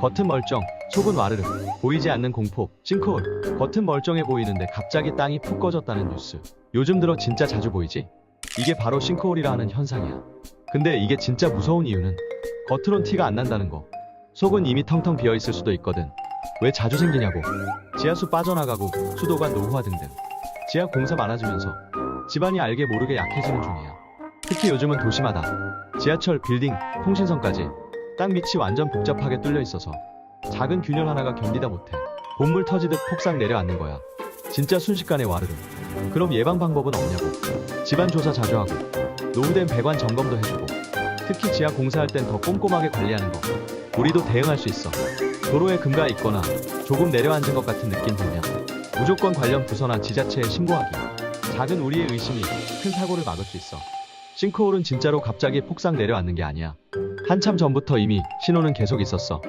겉은 멀쩡, 속은 와르르. 보이지 않는 공포, 싱크홀. 겉은 멀쩡해 보이는데 갑자기 땅이 푹 꺼졌다는 뉴스. 요즘 들어 진짜 자주 보이지? 이게 바로 싱크홀이라 하는 현상이야. 근데 이게 진짜 무서운 이유는 겉으론 티가 안 난다는 거. 속은 이미 텅텅 비어 있을 수도 있거든. 왜 자주 생기냐고. 지하수 빠져나가고 수도가 노후화 등등. 지하 공사 많아지면서 집안이 알게 모르게 약해지는 중이야. 특히 요즘은 도심하다. 지하철, 빌딩, 통신선까지 땅 밑이 완전 복잡하게 뚫려 있어서 작은 균열 하나가 견디다 못해 본물 터지듯 폭삭 내려앉는 거야. 진짜 순식간에 와르르. 그럼 예방 방법은 없냐고. 집안 조사 자주 하고 노후된 배관 점검도 해주고 특히 지하 공사할 땐 더 꼼꼼하게 관리하는 거. 우리도 대응할 수 있어. 도로에 금가 있거나 조금 내려앉은 것 같은 느낌 들면 무조건 관련 부서나 지자체에 신고하기. 작은 우리의 의심이 큰 사고를 막을 수 있어. 싱크홀은 진짜로 갑자기 폭삭 내려앉는 게 아니야. 한참 전부터 이미 신호는 계속 있었어.